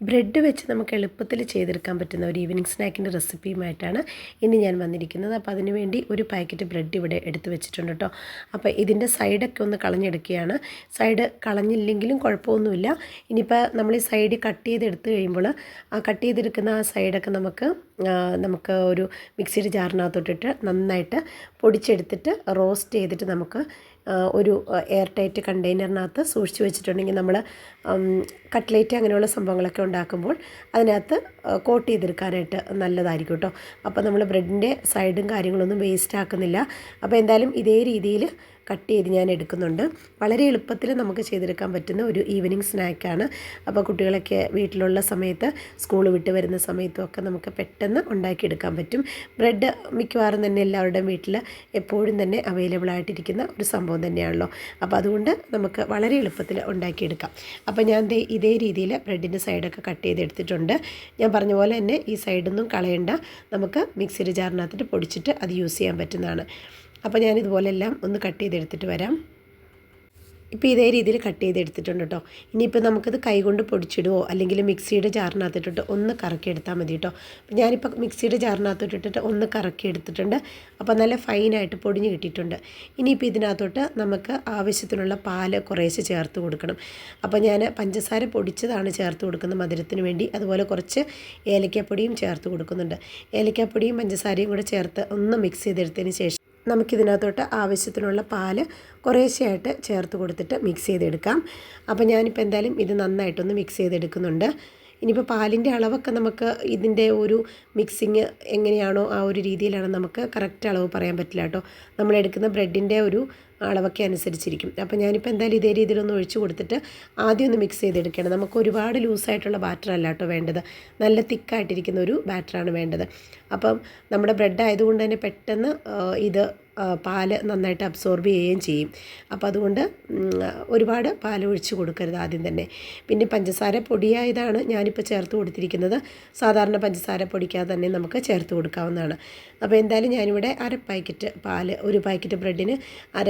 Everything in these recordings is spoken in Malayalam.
ബ്രെഡ് വെച്ച് നമുക്ക് എളുപ്പത്തിൽ ചെയ്തെടുക്കാൻ പറ്റുന്ന ഒരു ഈവനിങ് സ്നാക്കിന്റെ റെസിപ്പിയുമായിട്ടാണ് ഇന്ന് ഞാൻ വന്നിരിക്കുന്നത്. അപ്പോൾ അതിന് വേണ്ടി ഒരു പാക്കറ്റ് ബ്രെഡ് ഇവിടെ എടുത്ത് വെച്ചിട്ടുണ്ട് കേട്ടോ അപ്പോൾ ഇതിന്റെ സൈഡൊക്കെ ഒന്ന് കളഞ്ഞെടുക്കുകയാണ്. സൈഡ് കളഞ്ഞില്ലെങ്കിലും കുഴപ്പമൊന്നുമില്ല. ഇനിയിപ്പോൾ നമ്മൾ ഈ സൈഡ് കട്ട് ചെയ്തെടുത്ത് കഴിയുമ്പോൾ ആ കട്ട് ചെയ്തെടുക്കുന്ന ആ സൈഡൊക്കെ നമുക്ക് നമുക്ക് ഒരു മിക്സിയുടെ ജാറിനകത്തോട്ടിട്ട് നന്നായിട്ട് പൊടിച്ചെടുത്തിട്ട് റോസ്റ്റ് ചെയ്തിട്ട് നമുക്ക് ഒരു എയർ ടൈറ്റ് കണ്ടെയ്നറിനകത്ത് സൂക്ഷിച്ച് വെച്ചിട്ടുണ്ടെങ്കിൽ നമ്മൾ കട്ട്ലേറ്റ് അങ്ങനെയുള്ള സംഭവങ്ങളൊക്കെ ഉണ്ടാക്കുമ്പോൾ അതിനകത്ത് കോട്ട് ചെയ്തെടുക്കാനായിട്ട് നല്ലതായിരിക്കും കേട്ടോ അപ്പോൾ നമ്മൾ ബ്രെഡിന്റെ സൈഡും കാര്യങ്ങളൊന്നും വേസ്റ്റ് ആക്കുന്നില്ല. അപ്പോൾ എന്തായാലും ഇതേ രീതിയിൽ കട്ട് ചെയ്ത് ഞാൻ എടുക്കുന്നുണ്ട്. വളരെ എളുപ്പത്തിൽ നമുക്ക് ചെയ്തെടുക്കാൻ പറ്റുന്ന ഒരു ഈവനിങ് സ്നാക്കാണ് അപ്പോൾ കുട്ടികളൊക്കെ വീട്ടിലുള്ള സമയത്ത് സ്കൂൾ വിട്ട് വരുന്ന സമയത്തും ഒക്കെ നമുക്ക് പെട്ടെന്ന് ഉണ്ടാക്കിയെടുക്കാൻ പറ്റും. ബ്രെഡ് മിക്കവാറും തന്നെ എല്ലാവരുടെയും വീട്ടിൽ എപ്പോഴും തന്നെ അവൈലബിൾ ആയിട്ടിരിക്കുന്ന ഒരു സംഭവം തന്നെയാണല്ലോ. അപ്പോൾ അതുകൊണ്ട് നമുക്ക് വളരെ എളുപ്പത്തിൽ ഉണ്ടാക്കിയെടുക്കാം. അപ്പോൾ ഞാൻ ഇതേ രീതിയിൽ ബ്രെഡിന്റെ സൈഡൊക്കെ കട്ട് ചെയ്തെടുത്തിട്ടുണ്ട് ഞാൻ പറഞ്ഞ പോലെ തന്നെ ഈ സൈഡൊന്നും കളയണ്ട. നമുക്ക് മിക്സിയുടെ ജാറിനകത്തിട്ട് പൊടിച്ചിട്ട് അത് യൂസ് ചെയ്യാൻ പറ്റുന്നതാണ്. അപ്പോൾ ഞാൻ ഇതുപോലെല്ലാം ഒന്ന് കട്ട് ചെയ്തെടുത്തിട്ട് വരാം. ഇപ്പോൾ ഇതേ രീതിയിൽ കട്ട് ചെയ്തെടുത്തിട്ടുണ്ട് കേട്ടോ ഇനിയിപ്പോൾ നമുക്കത് കൈകൊണ്ട് പൊടിച്ചിടുവോ? അല്ലെങ്കിൽ മിക്സിയുടെ ജാറിനകത്തിട്ടിട്ട് ഒന്ന് കറക്കി എടുത്താൽ മതി കേട്ടോ ഞാനിപ്പോൾ മിക്സിയുടെ ചാറിനകത്തോട്ടിട്ടിട്ട് ഒന്ന് കറക്കി എടുത്തിട്ടുണ്ട് അപ്പോൾ നല്ല ഫൈനായിട്ട് പൊടിഞ്ഞ് കിട്ടിയിട്ടുണ്ട്. ഇനിയിപ്പോൾ ഇതിനകത്തോട്ട് നമുക്ക് ആവശ്യത്തിനുള്ള പാൽ കുറേശ്ശെ ചേർത്ത് കൊടുക്കണം. അപ്പോൾ ഞാൻ പഞ്ചസാര പൊടിച്ചതാണ് ചേർത്ത് കൊടുക്കുന്നത് മധുരത്തിന് വേണ്ടി. അതുപോലെ കുറച്ച് ഏലക്കാപ്പൊടിയും ചേർത്ത് കൊടുക്കുന്നുണ്ട്. ഏലക്കാപ്പൊടിയും പഞ്ചസാരയും കൂടെ ചേർത്ത് ഒന്ന് മിക്സ് ചെയ്തെടുത്തതിന് ശേഷം നമുക്കിതിനകത്തോട്ട് ആവശ്യത്തിനുള്ള പാൽ കുറേശ്ശെയായിട്ട് ചേർത്ത് കൊടുത്തിട്ട് മിക്സ് ചെയ്തെടുക്കാം. അപ്പോൾ ഞാനിപ്പോൾ എന്തായാലും ഇത് നന്നായിട്ടൊന്ന് മിക്സ് ചെയ്തെടുക്കുന്നുണ്ട്. ഇനിയിപ്പോൾ പാലിന്റെ അളവൊക്കെ നമുക്ക് ഇതിന്റെ ഒരു മിക്സിങ് എങ്ങനെയാണോ ആ ഒരു രീതിയിലാണ് നമുക്ക് കറക്റ്റ് അളവ് പറയാൻ പറ്റില്ല കേട്ടോ. നമ്മളെടുക്കുന്ന ബ്രെഡിന്റെ ഒരു അളവൊക്കെ അനുസരിച്ചിരിക്കും. അപ്പോൾ ഞാനിപ്പോൾ എന്തായാലും ഇതേ രീതിയിലൊന്ന് ഒഴിച്ചു കൊടുത്തിട്ട് ആദ്യം ഒന്ന് മിക്സ് ചെയ്തെടുക്കണം നമുക്ക് ഒരുപാട് ലൂസായിട്ടുള്ള ബാറ്റർ അല്ല കേട്ടോ വേണ്ടത്. നല്ല തിക്കായിട്ടിരിക്കുന്ന ഒരു ബാറ്ററാണ് വേണ്ടത്. അപ്പം നമ്മുടെ ബ്രെഡ് ആയതുകൊണ്ട് തന്നെ പെട്ടെന്ന് ഇത് പാൽ നന്നായിട്ട് അബ്സോർബ് ചെയ്യുകയും ചെയ്യും. അപ്പോൾ അതുകൊണ്ട് ഒരുപാട് പാൽ ഒഴിച്ച് കൊടുക്കരുത് ആദ്യം തന്നെ. പിന്നെ പഞ്ചസാര പൊടിയായതാണ് ഞാനിപ്പോൾ ചേർത്ത് കൊടുത്തിരിക്കുന്നത്. സാധാരണ പഞ്ചസാര പൊടിക്കാതെ തന്നെ നമുക്ക് ചേർത്ത് കൊടുക്കാവുന്നതാണ്. അപ്പോൾ എന്തായാലും ഞാനിവിടെ അര പാക്കറ്റ് പാൽ ഒരു പാക്കറ്റ് ബ്രെഡിന് അര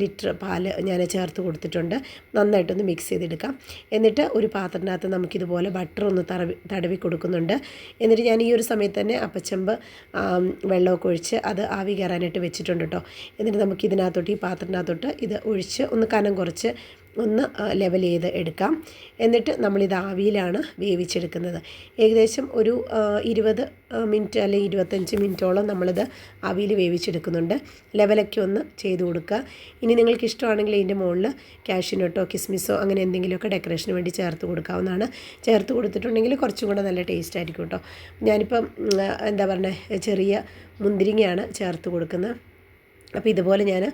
ലിറ്റർ പാൽ ഞാൻ ചേർത്ത് കൊടുത്തിട്ടുണ്ട്. നന്നായിട്ടൊന്ന് മിക്സ് ചെയ്തെടുക്കാം. എന്നിട്ട് ഒരു പാത്രത്തിനകത്ത് നമുക്കിതുപോലെ ബട്ടർ ഒന്ന് തടവി തടവി കൊടുക്കുന്നുണ്ട്. എന്നിട്ട് ഞാൻ ഈ ഒരു സമയത്ത് തന്നെ അപ്പച്ചമ്പ് വെള്ളമൊക്കെ ഒഴിച്ച് അത് ആവി കയറാനായിട്ട് വെച്ചിട്ടുണ്ട് കേട്ടോ എന്നിട്ട് നമുക്ക് ഇതിനകത്തോട്ട് ഈ പാത്രത്തിനകത്തോട്ട് ഇത് ഒഴിച്ച് ഒന്ന് കനം കുറച്ച് ഒന്ന് ലെവൽ ചെയ്ത് എടുക്കാം. എന്നിട്ട് നമ്മളിത് ആവിയിലാണ് വേവിച്ചെടുക്കുന്നത്. ഏകദേശം ഒരു ഇരുപത് മിനിറ്റ് അല്ലെങ്കിൽ ഇരുപത്തഞ്ച് മിനിറ്റോളം നമ്മളിത് ആവിയിൽ വേവിച്ചെടുക്കുന്നുണ്ട്. ലെവലൊക്കെ ഒന്ന് ചെയ്ത് കൊടുക്കുക. ഇനി നിങ്ങൾക്ക് ഇഷ്ടമാണെങ്കിൽ ഇതിന്റെ മുകളിൽ കാഷ്യൂനട്ടോ കിസ്മിസോ അങ്ങനെ എന്തെങ്കിലുമൊക്കെ ഡെക്കറേഷന് വേണ്ടി ചേർത്ത് കൊടുക്കാവുന്നതാണ്. ചേർത്ത് കൊടുത്തിട്ടുണ്ടെങ്കിൽ കുറച്ചും കൂടെ നല്ല ടേസ്റ്റ് ആയിരിക്കും കേട്ടോ. ഞാനിപ്പം എന്താ പറയുക ചെറിയ മുന്തിരിങ്ങയാണ് ചേർത്ത് കൊടുക്കുന്നത്. അപ്പോൾ ഇതുപോലെ ഞാൻ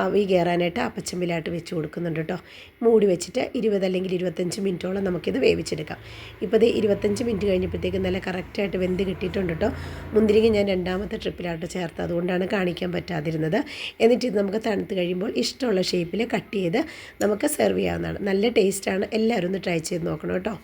ആവി കയറാനായിട്ട് അപ്പച്ചമ്പിലായിട്ട് വെച്ച് കൊടുക്കുന്നുണ്ട് കേട്ടോ. മൂടി വെച്ചിട്ട് ഇരുപത് അല്ലെങ്കിൽ ഇരുപത്തഞ്ച് മിനിറ്റോളം നമുക്കിത് വേവിച്ചെടുക്കാം. ഇപ്പോൾ ഇത് ഇരുപത്തഞ്ച് മിനിറ്റ് കഴിഞ്ഞപ്പോഴത്തേക്കും നല്ല കറക്റ്റായിട്ട് വെന്ത് കിട്ടിയിട്ടുണ്ട് കേട്ടോ. മുന്തിരിങ്ങ ഞാൻ രണ്ടാമത്തെ ട്രിപ്പിലായിട്ട് ചേർത്ത് അതുകൊണ്ടാണ് കാണിക്കാൻ പറ്റാതിരുന്നത്. എന്നിട്ട് ഇത് നമുക്ക് തണുത്ത് കഴിയുമ്പോൾ ഇഷ്ടമുള്ള ഷേപ്പിൽ കട്ട് ചെയ്ത് നമുക്ക് സെർവ് ചെയ്യാവുന്നതാണ്. നല്ല ടേസ്റ്റാണ്. എല്ലാവരും ഒന്ന് ട്രൈ ചെയ്ത് നോക്കണം കേട്ടോ.